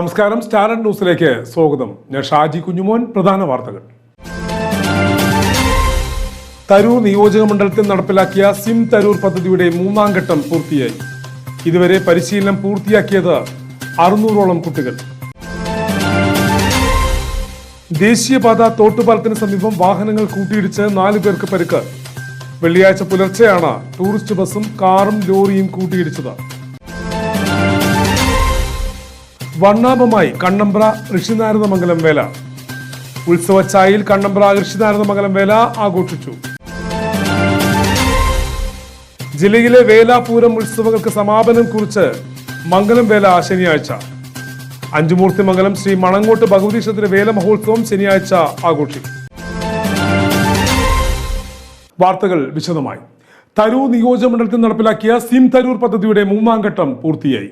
നമസ്കാരം സ്റ്റാർ ന്യൂസിലേക്ക് സ്വാഗതം. ഞാൻ ഷാജി കുഞ്ഞുമോൻ പ്രധാന വാർത്തകൾ. തരൂർ നിയോജക മണ്ഡലത്തിൽ നടപ്പിലാക്കിയ സിം തരൂർ പദ്ധതിയുടെ മൂന്നാം ഘട്ടം പൂർത്തിയായി. ഇതുവരെ പരിശീലനം പൂർത്തിയാക്കിയത് അറുന്നൂറോളം കുട്ടികൾ. ദേശീയപാത തോട്ടുപാലത്തിന് സമീപം വാഹനങ്ങൾ കൂട്ടിയിടിച്ച് നാലു പേർക്ക് പരിക്ക്. വെള്ളിയാഴ്ച പുലർച്ചെയാണ് ടൂറിസ്റ്റ് ബസ്സും കാറും ലോറിയും കൂട്ടിയിടിച്ചത്. വർണാഭമായി കണ്ണമ്പ്ര ഋഷിനാരദമംഗലം വേല. ഉത്സവച്ചായിൽ കണ്ണമ്പ്ര ഋഷിനാരദമംഗലം വേല ആഘോഷിച്ചു. ജില്ലയിലെ വേലാപൂരം ഉത്സവങ്ങൾക്ക് സമാപനം കുറിച്ച് മംഗലം വേല ശനിയാഴ്ച. അഞ്ചുമൂർത്തി മംഗലം ശ്രീ മണങ്ങോട്ട് ഭഗവതി ക്ഷേത്ര വേല മഹോത്സവം ശനിയാഴ്ച ആഘോഷിക്കും. വാർത്തകൾ വിശദമായി. തരൂർ നിയോജകമണ്ഡലത്തിൽ നടപ്പിലാക്കിയ സിം തരൂർ പദ്ധതിയുടെ മൂന്നാം ഘട്ടം പൂർത്തിയായി.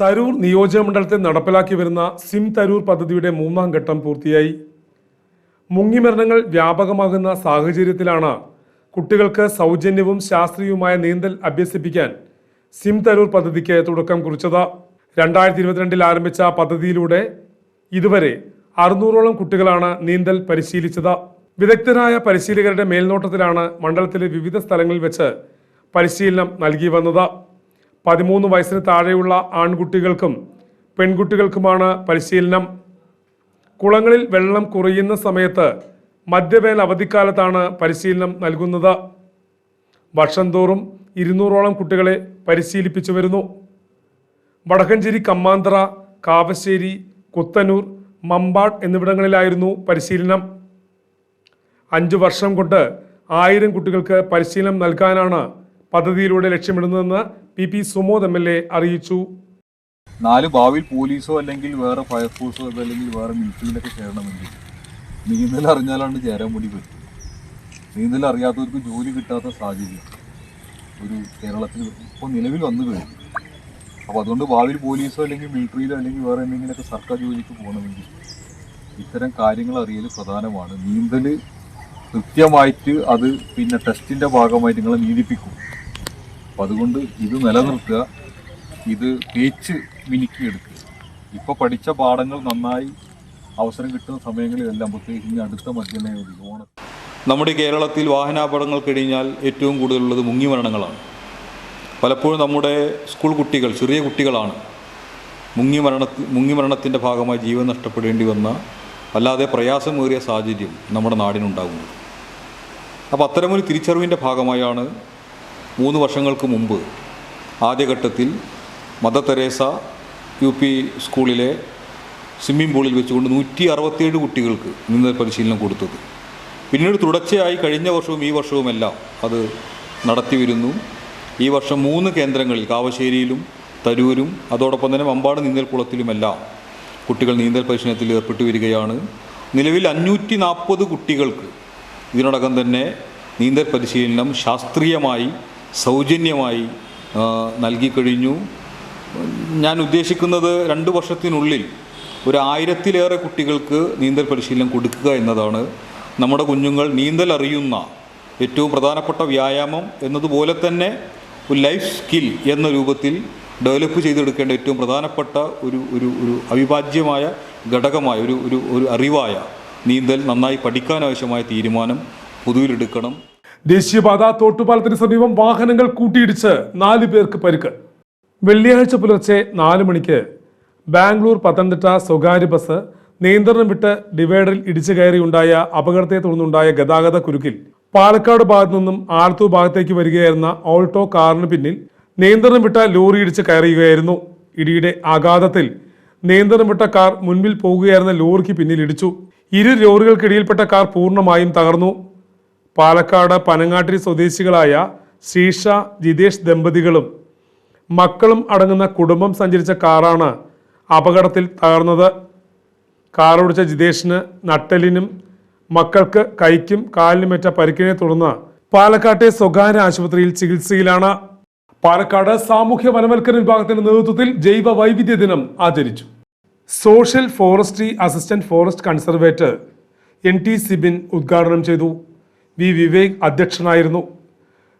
തരൂർ നിയോജകമണ്ഡലത്തിൽ നടപ്പിലാക്കി വരുന്ന സിം തരൂർ പദ്ധതിയുടെ മൂന്നാം ഘട്ടം പൂർത്തിയായി. മുങ്ങിമരണങ്ങൾ വ്യാപകമാകുന്ന സാഹചര്യത്തിലാണ് കുട്ടികൾക്ക് സൗജന്യവും ശാസ്ത്രീയവുമായ നീന്തൽ അഭ്യസിപ്പിക്കാൻ സിം തരൂർ പദ്ധതിക്ക് തുടക്കം കുറിച്ചത്. രണ്ടായിരത്തി ഇരുപത്തിരണ്ടിൽ ആരംഭിച്ച പദ്ധതിയിലൂടെ ഇതുവരെ അറുന്നൂറോളം കുട്ടികളാണ് നീന്തൽ പരിശീലിച്ചത്. വിദഗ്ധരായ പരിശീലകരുടെ മേൽനോട്ടത്തിലാണ് മണ്ഡലത്തിലെ വിവിധ സ്ഥലങ്ങളിൽ വെച്ച് പരിശീലനം നൽകി വന്നത്. പതിമൂന്ന് വയസ്സിന് താഴെയുള്ള ആൺകുട്ടികൾക്കും പെൺകുട്ടികൾക്കുമാണ് പരിശീലനം. കുളങ്ങളിൽ വെള്ളം കുറയുന്ന സമയത്ത് മദ്യവേല അവധിക്കാലത്താണ് പരിശീലനം നൽകുന്നത്. വർഷം തോറും ഇരുന്നൂറോളം കുട്ടികളെ പരിശീലിപ്പിച്ചു വരുന്നു. വടക്കഞ്ചേരി കമ്മാന്തറ കാവശ്ശേരി കുത്തനൂർ മമ്പാട് എന്നിവിടങ്ങളിലായിരുന്നു പരിശീലനം. അഞ്ചു വർഷം കൊണ്ട് ആയിരം കുട്ടികൾക്ക് പരിശീലനം നൽകാനാണ് പദ്ധതിയിലൂടെ ലക്ഷ്യമിടുന്നതെന്ന് P P Sumod M L A അറിയിച്ചു. നാല് ഭാവിയിൽ പോലീസോ അല്ലെങ്കിൽ വേറെ ഫയർഫോഴ്സോ അല്ലെങ്കിൽ വേറെ മിലിറ്ററിയിലൊക്കെ ചേരണമെങ്കിൽ നീന്തൽ അറിഞ്ഞാലാണ് ചേരാൻ വേണ്ടി പറ്റും നീന്തൽ അറിയാത്തവർക്ക് ജോലി കിട്ടാത്ത സാഹചര്യം ഒരു കേരളത്തിൽ ഇപ്പോൾ നിലവിൽ വന്നു കഴിഞ്ഞു. അപ്പോൾ അതുകൊണ്ട് ഭാവിയിൽ പോലീസോ അല്ലെങ്കിൽ മിലിറ്ററിയിലോ അല്ലെങ്കിൽ വേറെ എന്തെങ്കിലുമൊക്കെ സർക്കാർ ജോലിക്ക് പോകണമെങ്കിൽ ഇത്തരം കാര്യങ്ങൾ അറിയൽ പ്രധാനമാണ്. നീന്തൽ കൃത്യമായിട്ട് അത് പിന്നെ ടെസ്റ്റിന്റെ ഭാഗമായിട്ട് നിങ്ങളെ നീതിപ്പിക്കും അപ്പം അതുകൊണ്ട് ഇത് നിലനിർത്തുക. ഇത് തേച്ച് മിനുക്കി എടുക്കുക. ഇപ്പോൾ പഠിച്ച പാഠങ്ങൾ നന്നായി അവസരം കിട്ടുന്ന സമയങ്ങളിലെല്ലാം പ്രത്യേകിച്ച് ഇനി അടുത്ത മധ്യനവധി ഓണ. നമ്മുടെ കേരളത്തിൽ വാഹനാപകടങ്ങൾ കഴിഞ്ഞാൽ ഏറ്റവും കൂടുതലുള്ളത് മുങ്ങി മരണങ്ങളാണ്. പലപ്പോഴും നമ്മുടെ സ്കൂൾ കുട്ടികൾ ചെറിയ കുട്ടികളാണ് മുങ്ങി മരണ മുങ്ങി മരണത്തിന്റെ ഭാഗമായി ജീവൻ നഷ്ടപ്പെടേണ്ടി വന്ന അല്ലാതെ പ്രയാസമേറിയ സാഹചര്യം നമ്മുടെ നാടിനുണ്ടാകുന്നത്. അപ്പോൾ അത്തരമൊരു തിരിച്ചറിവിന്റെ ഭാഗമായാണ് മൂന്ന് വർഷങ്ങൾക്ക് മുമ്പ് ആദ്യഘട്ടത്തിൽ മദർ തെരേസ യു പി സ്കൂളിലെ സ്വിമ്മിംഗ് പൂളിൽ വെച്ചുകൊണ്ട് നൂറ്റി അറുപത്തിയേഴ് കുട്ടികൾക്ക് നീന്തൽ പരിശീലനം കൊടുത്തത്. പിന്നീട് തുടർച്ചയായി കഴിഞ്ഞ വർഷവും ഈ വർഷവുമെല്ലാം അത് നടത്തി വരുന്നു ഈ വർഷം മൂന്ന് കേന്ദ്രങ്ങളിൽ കാവശ്ശേരിയിലും തരൂരും അതോടൊപ്പം തന്നെ മമ്പാട് നീന്തൽ കുളത്തിലുമെല്ലാം കുട്ടികൾ നീന്തൽ പരിശീലനത്തിൽ ഏർപ്പെട്ടു വരികയാണ്. നിലവിൽ അഞ്ഞൂറ്റി നാൽപ്പത് കുട്ടികൾക്ക് ഇതിനോടകം തന്നെ നീന്തൽ പരിശീലനം ശാസ്ത്രീയമായി സൗജന്യമായി നൽകിക്കഴിഞ്ഞു ഞാൻ ഉദ്ദേശിക്കുന്നത് രണ്ട് വർഷത്തിനുള്ളിൽ ഒരു ആയിരത്തിലേറെ കുട്ടികൾക്ക് നീന്തൽ പരിശീലനം കൊടുക്കുക എന്നതാണ്. നമ്മുടെ കുഞ്ഞുങ്ങൾ നീന്തൽ അറിയുന്ന ഏറ്റവും പ്രധാനപ്പെട്ട വ്യായാമം എന്നതുപോലെ തന്നെ ഒരു ലൈഫ് സ്കിൽ എന്ന രൂപത്തിൽ ഡെവലപ്പ് ചെയ്തെടുക്കേണ്ട ഏറ്റവും പ്രധാനപ്പെട്ട ഒരു ഒരു ഒരു അവിഭാജ്യമായ ഘടകമായ ഒരു ഒരു ഒരു അറിവായ നീന്തൽ നന്നായി പഠിക്കാനാവശ്യമായ തീരുമാനം പൊതുവിലെടുക്കണം. ദേശീയപാത തോട്ടുപാലത്തിന് സമീപം വാഹനങ്ങൾ കൂട്ടിയിടിച്ച് നാലു പേർക്ക് പരിക്ക്. വെള്ളിയാഴ്ച പുലർച്ചെ നാല് മണിക്ക് ബാംഗ്ലൂർ പത്തനംതിട്ട സ്വകാര്യ ബസ് നിയന്ത്രണം വിട്ട് ഡിവൈഡറിൽ ഇടിച്ചു കയറിയുണ്ടായ അപകടത്തെ തുടർന്നുണ്ടായ ഗതാഗത കുരുക്കിൽ പാലക്കാട് ഭാഗത്തു നിന്നും ആലത്തൂർ ഭാഗത്തേക്ക് വരികയായിരുന്ന ഓൾട്ടോ കാറിന് പിന്നിൽ നിയന്ത്രണം വിട്ട ലോറി ഇടിച്ച് കയറിയുകയായിരുന്നു. ഇടിയുടെ ആഘാതത്തിൽ നിയന്ത്രണം വിട്ട കാർ മുൻപിൽ പോകുകയായിരുന്ന ലോറിക്ക് പിന്നിൽ ഇടിച്ചു. ഇരു ലോറികൾക്കിടയിൽപ്പെട്ട കാർ പൂർണമായും തകർന്നു. പാലക്കാട് പനങ്ങാട്ടിരി സ്വദേശികളായ ശ്രീഷ ജിതേഷ് ദമ്പതികളും മക്കളും അടങ്ങുന്ന കുടുംബം സഞ്ചരിച്ച കാറാണ് അപകടത്തിൽ തകർന്നത്. കാറോടിച്ച ജിതേഷിന് നട്ടലിനും മക്കൾക്ക് കൈക്കും കാലിനുമേറ്റ പരിക്കിനെ തുടർന്ന് പാലക്കാട്ടെ സ്വകാര്യ ആശുപത്രിയിൽ ചികിത്സയിലാണ്. പാലക്കാട് സാമൂഹ്യ വനവൽക്കരണ വിഭാഗത്തിന്റെ നേതൃത്വത്തിൽ ജൈവ വൈവിധ്യ ദിനം ആചരിച്ചു. Social forestry assistant forest conservator N T Sibin ഉദ്ഘാടനം ചെയ്തു. വി വിവേക് അധ്യക്ഷനായിരുന്നു.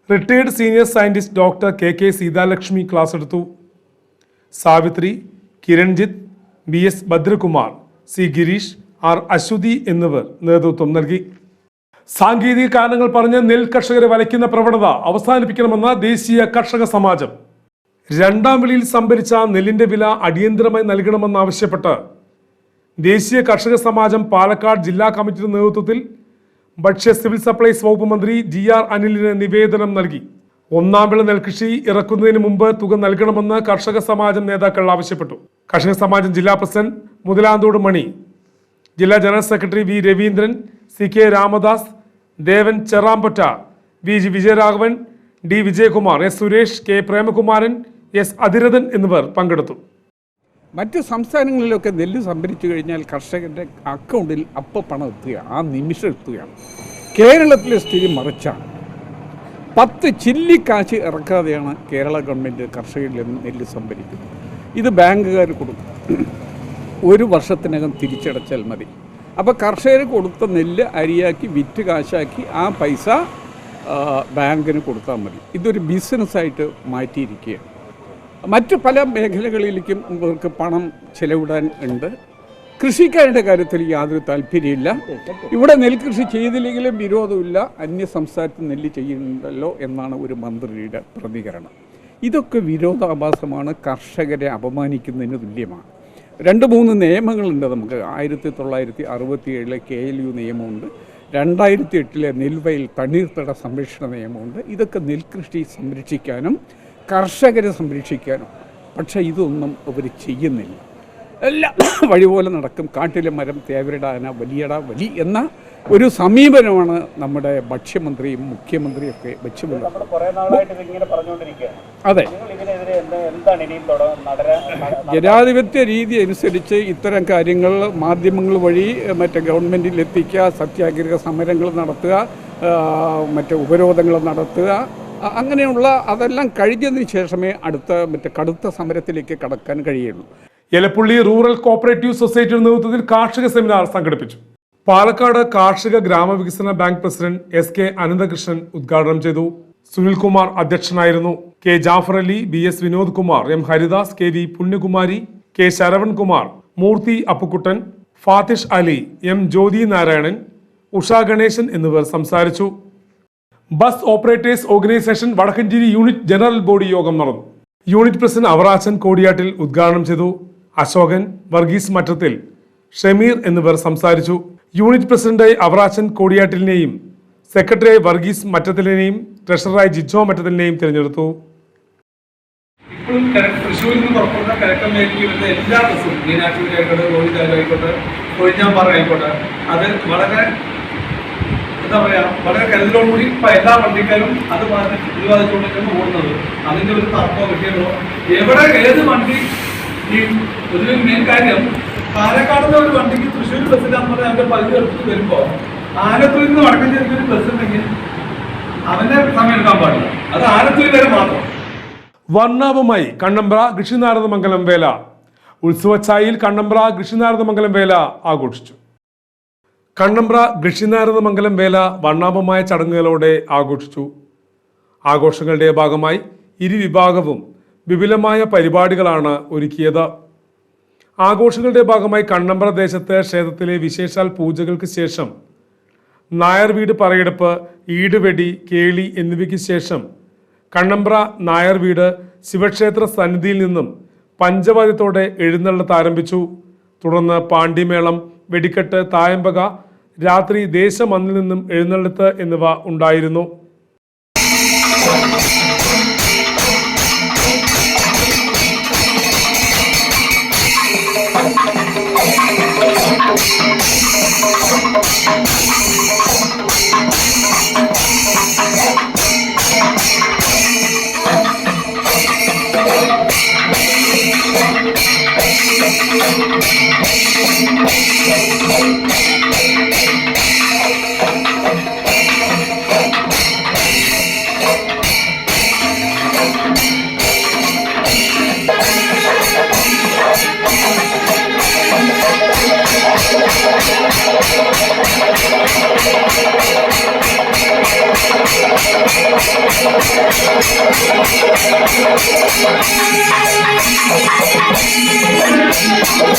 Retired senior scientist doctor K K Seethalakshmi class എടുത്തു. Savithri Kiranjith B S Bhadrakumar C Gireesh R Aswathy എന്നിവർ നേതൃത്വം നൽകി. സാങ്കേതിക കാരണങ്ങൾ പറഞ്ഞ് നെൽ കർഷകരെ വലയ്ക്കുന്ന പ്രവണത അവസാനിപ്പിക്കണമെന്ന ദേശീയ കർഷക സമാജം. രണ്ടാം വിളിയിൽ സംഭരിച്ച നെല്ലിന്റെ വില അടിയന്തരമായി നൽകണമെന്നാവശ്യപ്പെട്ട് ദേശീയ കർഷക സമാജം പാലക്കാട് ജില്ലാ കമ്മിറ്റിയുടെ നേതൃത്വത്തിൽ ഭക്ഷ്യ സിവിൽ സപ്ലൈസ് വകുപ്പ് മന്ത്രി ജി ആർ അനിലിന് നിവേദനം നൽകി. ഒന്നാം വിള നെൽകൃഷി ഇറക്കുന്നതിന് മുമ്പ് തുക നൽകണമെന്ന് കർഷക സമാജം നേതാക്കൾ ആവശ്യപ്പെട്ടു. കർഷക സമാജം ജില്ലാ പ്രസിഡന്റ് മുതലാന്തോട് മണി. ജില്ലാ general secretary V Raveendran C K Ramadas Devan Cherampatta V G Vijayaraghavan D Vijayakumar S Suresh K Premakumaran S Athiradhan എന്നിവർ പങ്കെടുത്തു. മറ്റ് സംസ്ഥാനങ്ങളിലൊക്കെ നെല്ല് സംഭരിച്ചു കഴിഞ്ഞാൽ കർഷകന്റെ അക്കൗണ്ടിൽ അപ്പോൾ പണം എത്തുകയാണ്. ആ നിമിഷം എത്തുകയാണ്. കേരളത്തിലെ സ്ഥിതി മറിച്ചാണ്. പത്ത് ചില്ലിക്കാശ് ഇറക്കാതെയാണ് കേരള ഗവൺമെന്റ് കർഷകരിൽ നെല്ല് സംഭരിക്കുന്നത്. ഇത് ബാങ്കുകാർ കൊടുക്കും. ഒരു വർഷത്തിനകം തിരിച്ചടച്ചാൽ മതി. അപ്പോൾ കർഷകർ കൊടുത്ത നെല്ല് അരിയാക്കി വിറ്റ് കാശാക്കി ആ പൈസ ബാങ്കിന് കൊടുത്താൽ മതി. ഇതൊരു ബിസിനസ്സായിട്ട് മാറ്റിയിരിക്കുകയാണ്. മറ്റ് പല മേഖലകളിലേക്കും ഇവർക്ക് പണം ചെലവിടാൻ ഉണ്ട്. കൃഷിക്കാരുടെ കാര്യത്തിൽ യാതൊരു താല്പര്യമില്ല. ഇവിടെ നെൽകൃഷി ചെയ്തില്ലെങ്കിലും വിരോധമില്ല. അന്യ സംസ്ഥാനത്ത് നെല്ല് ചെയ്യുന്നുണ്ടല്ലോ എന്നാണ് ഒരു മന്ത്രിയുടെ പ്രതികരണം. ഇതൊക്കെ വിരോധാഭാസമാണ്. കർഷകരെ അപമാനിക്കുന്നതിന് തുല്യമാണ്. രണ്ട് മൂന്ന് നിയമങ്ങളുണ്ട് നമുക്ക്. ആയിരത്തി തൊള്ളായിരത്തി അറുപത്തി ഏഴിലെ കെ എൽ യു നിയമമുണ്ട്. രണ്ടായിരത്തി എട്ടിലെ നെൽവയൽ തണ്ണീർത്തട സംരക്ഷണ നിയമമുണ്ട്. ഇതൊക്കെ നെൽകൃഷി സംരക്ഷിക്കാനും കർഷകരെ സംരക്ഷിക്കാനും. പക്ഷേ ഇതൊന്നും അവർ ചെയ്യുന്നില്ല. എല്ലാം വഴി പോലെ നടക്കും. കാട്ടിലെ മരം തേവരിടാന വലിയട വലി എന്ന ഒരു സമീപനമാണ് നമ്മുടെ ഭക്ഷ്യമന്ത്രിയും മുഖ്യമന്ത്രിയും ഒക്കെ വെച്ച് പുലർത്തുന്നത്. കുറെ നാളായിട്ട് ഇതിങ്ങനെ പറഞ്ഞുകൊണ്ടിരിക്കുകയാണ്. അതെ. ജനാധിപത്യ രീതി അനുസരിച്ച് ഇത്തരം കാര്യങ്ങൾ മാധ്യമങ്ങൾ വഴി മറ്റേ ഗവൺമെന്റിൽ എത്തിക്കുക സത്യാഗ്രഹ സമരങ്ങൾ നടത്തുക മറ്റേ ഉപരോധങ്ങൾ നടത്തുക അങ്ങനെയുള്ള അതെല്ലാം കഴിഞ്ഞതിന് ശേഷമേ അടുത്ത മറ്റേ കടുത്ത സമരത്തിലേക്ക് കടക്കാൻ കഴിയുള്ളൂ. എലപ്പുള്ളി റൂറൽ കോപ്പറേറ്റീവ് സൊസൈറ്റിയുടെ നേതൃത്വത്തിൽ കാർഷിക സെമിനാർ സംഘടിപ്പിച്ചു. പാലക്കാട് കാർഷിക ഗ്രാമവികസന bank president S K Ananthakrishnan ഉദ്ഘാടനം ചെയ്തു. സുനിൽകുമാർ അധ്യക്ഷനായിരുന്നു. K Jafar Ali B S Vinod Kumar M Haridas K V Punyakumari K Saravankumar Moorthy Appukuttan Fathish Ali M Jyothi Narayanan Usha Ganesan എന്നിവർ സംസാരിച്ചു. Bus operators organisation Vadakkancherry unit general body യോഗം നടന്നു. Unit president Avarachan കോടിയാട്ടിൽ ഉദ്ഘാടനം ചെയ്തു. അശോകൻ വർഗീസ് മറ്റത്തിൽ ഷമീർ എന്നിവർ സംസാരിച്ചു. Unit പ്രസിഡന്റായി അവറാച്ചൻ കോടിയാട്ടിലിനെയും സെക്രട്ടറിയായി വർഗീസ് മറ്റത്തിലിനെയും ട്രഷററായി ജിജോ മറ്റത്തിലിനെയും തിരഞ്ഞെടുത്തു. എല്ലാ ബസ്സും. മീനാക്ഷി ആയിക്കോട്ടെ ആയിക്കോട്ടെ. അത് വളരെ എന്താ പറയാ വളരെ കരുതലോടുകൂടി ഇപ്പൊ എല്ലാ വണ്ടിക്കാരും അത് പ്രതിപാദിച്ചുകൊണ്ടൊക്കെയാണ് ഓടുന്നത്. അതിന്റെ ഒരു തർക്കമോ കിട്ടിയല്ലോ എവിടെ ഏത് വണ്ടി ഈ ഒരു മെയിൻ കാര്യം പാലക്കാട് നിന്ന് ഒരു വണ്ടിക്ക് തൃശ്ശൂർ ബസ്സിലാന്ന് പറഞ്ഞാൽ അവന്റെ പകുതി എടുത്ത് വരുമ്പോ ആലത്തൂരിൽ നിന്ന് വടക്കഞ്ചേരിക്ക് ഒരു ബസ് ഉണ്ടെങ്കിൽ അവന്റെ സമയം എടുക്കാൻ പാടില്ല. അത് ആലത്തൂരിൽ വരെ മാത്രം. വർണാഭമായി കണ്ണമ്പ്ര കൃഷിനാരദമംഗലം വേല. ഉത്സവച്ചായിൽ കണ്ണമ്പ്ര കൃഷിനാരദമംഗലം വേല ആഘോഷിച്ചു. കണ്ണമ്പ്ര ഗൃഷിനാരദമംഗലം വേല വർണാഭമായ ചടങ്ങുകളോടെ ആഘോഷിച്ചു. ആഘോഷങ്ങളുടെ ഭാഗമായി ഇരുവിഭാഗവും വിപുലമായ പരിപാടികളാണ് ഒരുക്കിയത്. ആഘോഷങ്ങളുടെ ഭാഗമായി കണ്ണമ്പ്ര ദേശത്തെ ക്ഷേത്രത്തിലെ വിശേഷാൽ പൂജകൾക്ക് ശേഷം നായർ വീട് പറയെടുപ്പ് ഈടുവെടി കേളി എന്നിവയ്ക്ക് ശേഷം കണ്ണമ്പ്ര നായർ വീട് ശിവക്ഷേത്ര സന്നിധിയിൽ നിന്നും പഞ്ചവാദ്യത്തോടെ എഴുന്നള്ളത്ത് ആരംഭിച്ചു. തുടർന്ന് പാണ്ഡിമേളം വെടിക്കെട്ട് തായമ്പക രാത്രി ദേശമന്നിൽ നിന്നും എഴുന്നള്ളത്ത് എന്നിവ ഉണ്ടായിരുന്നു.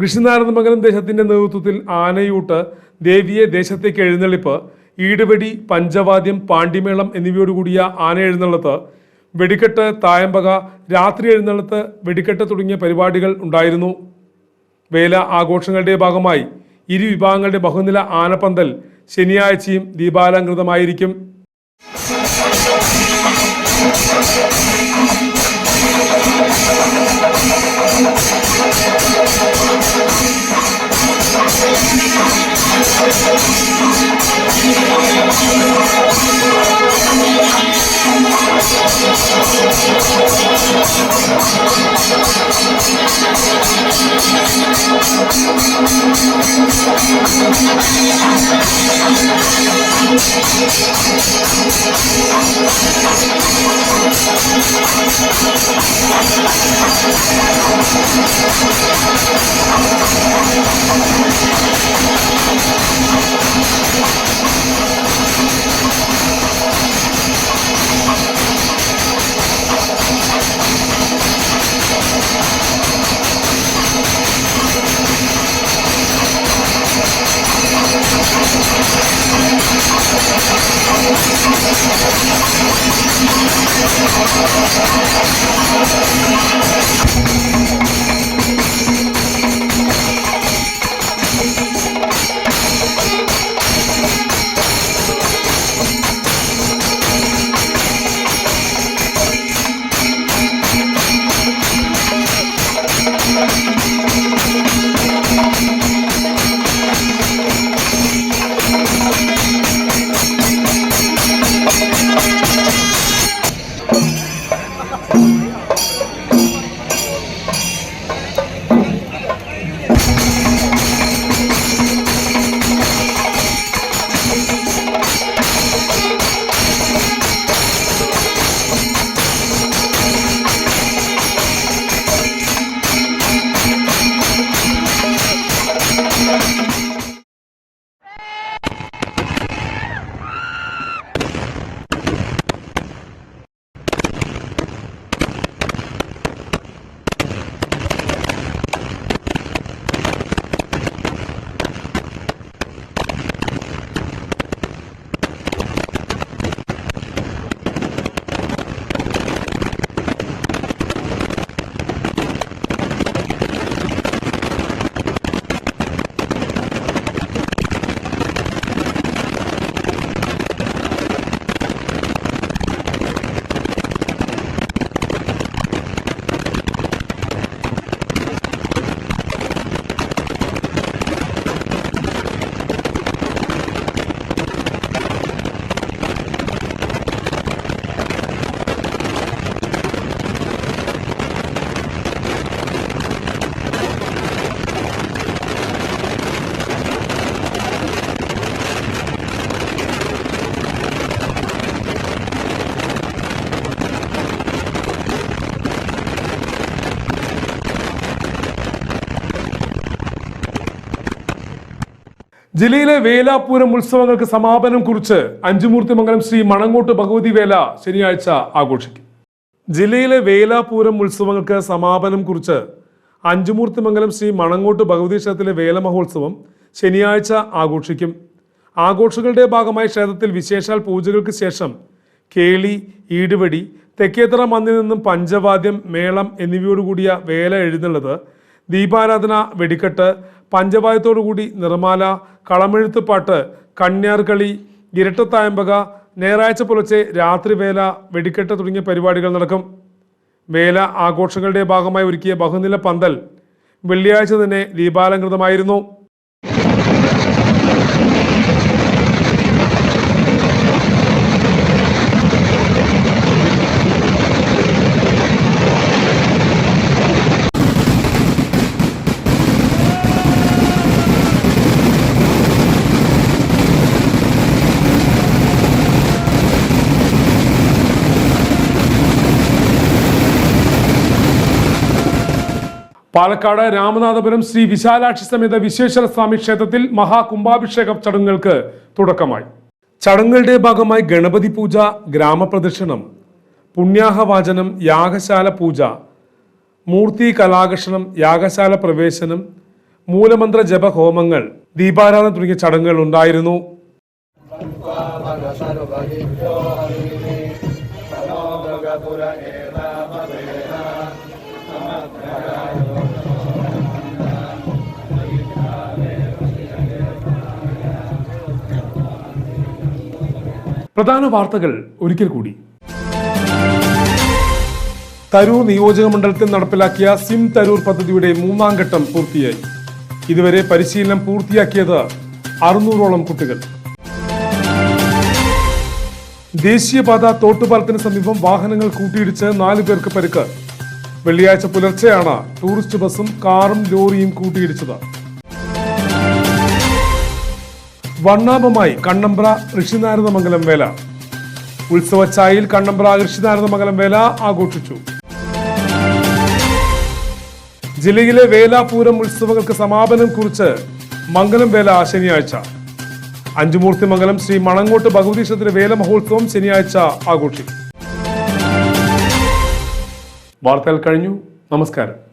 കൃഷ്ണനാരായണ മംഗലം ദേശത്തിന്റെ നേതൃത്വത്തിൽ ആനയൂട്ട് ദേവിയെ ദേശത്തേക്ക് എഴുന്നള്ളിപ്പ് ഈടുവെടി പഞ്ചവാദ്യം പാണ്ടിമേളം എന്നിവയോടുകൂടിയ ആന എഴുന്നള്ളത്ത് വെടിക്കെട്ട് തായമ്പക രാത്രി എഴുന്നള്ളത്ത് വെടിക്കെട്ട് തുടങ്ങിയ പരിപാടികൾ ഉണ്ടായിരുന്നു. വേല ആഘോഷങ്ങളുടെ ഭാഗമായി ഇരു വിഭാഗങ്ങളുടെ ബഹുനില ആനപ്പന്തൽ ശനിയാഴ്ചയും ദീപാലങ്കൃതമായിരിക്കും Thank you. I'm ജില്ലയിലെ വേലാപൂരം ഉത്സവങ്ങൾക്ക് സമാപനം കുറിച്ച് അഞ്ചുമൂർത്തിമംഗലം ശ്രീ മണങ്ങോട്ട് ഭഗവതി വേല ശനിയാഴ്ച ആഘോഷിക്കും. ജില്ലയിലെ വേലാപൂരം ഉത്സവങ്ങൾക്ക് സമാപനം കുറിച്ച് അഞ്ചുമൂർത്തിമംഗലം ശ്രീ മണങ്ങോട്ട് ഭഗവതി ക്ഷേത്രത്തിലെ വേല മഹോത്സവം ശനിയാഴ്ച ആഘോഷിക്കും. ആഘോഷങ്ങളുടെ ഭാഗമായി ക്ഷേത്രത്തിൽ വിശേഷാൽ പൂജകൾക്ക് ശേഷം കേളി ഈടുവടി തെക്കേത്തറ മന്നിൽ നിന്നും പഞ്ചവാദ്യം മേളം എന്നിവയോടുകൂടിയ വേല എഴുന്നള്ളത് ദീപാരാധന വെടിക്കെട്ട് പഞ്ചവായത്തോടുകൂടി നിറമാല കളമെഴുത്തുപാട്ട് കണ്യാർകളി ഇരട്ടത്തായമ്പക ഞായറാഴ്ച പുലർച്ചെ രാത്രിവേല വെടിക്കെട്ട് തുടങ്ങിയ പരിപാടികൾ നടക്കും. വേല ആഘോഷങ്ങളുടെ ഭാഗമായി ഒരുക്കിയ ബഹുനില പന്തൽ വെള്ളിയാഴ്ച തന്നെ ദീപാലങ്കൃതമായിരുന്നു പാലക്കാട് രാമനാഥപുരം ശ്രീ വിശാലാക്ഷി സമേത വിശ്വേശ്വര സ്വാമി ക്ഷേത്രത്തിൽ മഹാകുംഭാഭിഷേകം ചടങ്ങുകൾക്ക് തുടക്കമായി. ചടങ്ങുകളുടെ ഭാഗമായി ഗണപതി പൂജ ഗ്രാമപ്രദക്ഷിണം പുണ്യാഹവാചനം യാഗശാല പൂജ മൂർത്തി കലാകർഷണം യാഗശാല പ്രവേശനം മൂലമന്ത്ര ജപ ഹോമങ്ങൾ ദീപാരാധന തുടങ്ങിയ ചടങ്ങുകൾ ഉണ്ടായിരുന്നു. പ്രധാന വാർത്തകൾ ഒരിക്കൽ കൂടി. തരൂർ നിയോജക മണ്ഡലത്തിൽ നടപ്പിലാക്കിയ സിം തരൂർ പദ്ധതിയുടെ മൂന്നാം ഘട്ടം പൂർത്തിയായി. ഇതുവരെ പരിശീലനം പൂർത്തിയാക്കിയത് അറുന്നൂറോളം കുട്ടികൾ. ദേശീയപാത തോട്ടുപാലത്തിന് സമീപം വാഹനങ്ങൾ കൂട്ടിയിടിച്ച് നാലു പേർക്ക് പരിക്ക്. വെള്ളിയാഴ്ച പുലർച്ചെയാണ് ടൂറിസ്റ്റ് ബസ്സും കാറും ലോറിയും കൂട്ടിയിടിച്ചത്. വർണാഭമായി കണ്ണമ്പ്ര ഋഷിനാരദമംഗലം വേല. ഉത്സവച്ചായിൽ കണ്ണമ്പ്ര ഋഷിനാരദമംഗലം വേല ആഘോഷിച്ചു. ജില്ലയിലെ വേലാപൂരം ഉത്സവങ്ങൾക്ക് സമാപനം കുറിച്ച് മംഗലം വേല ശനിയാഴ്ച. അഞ്ചുമൂർത്തി മംഗലം ശ്രീ മണങ്ങോട്ട് ഭഗവതി ക്ഷേത്ര വേല മഹോത്സവം ശനിയാഴ്ച ആഘോഷിക്കും. വാർത്തകൾ കഴിഞ്ഞു. നമസ്കാരം.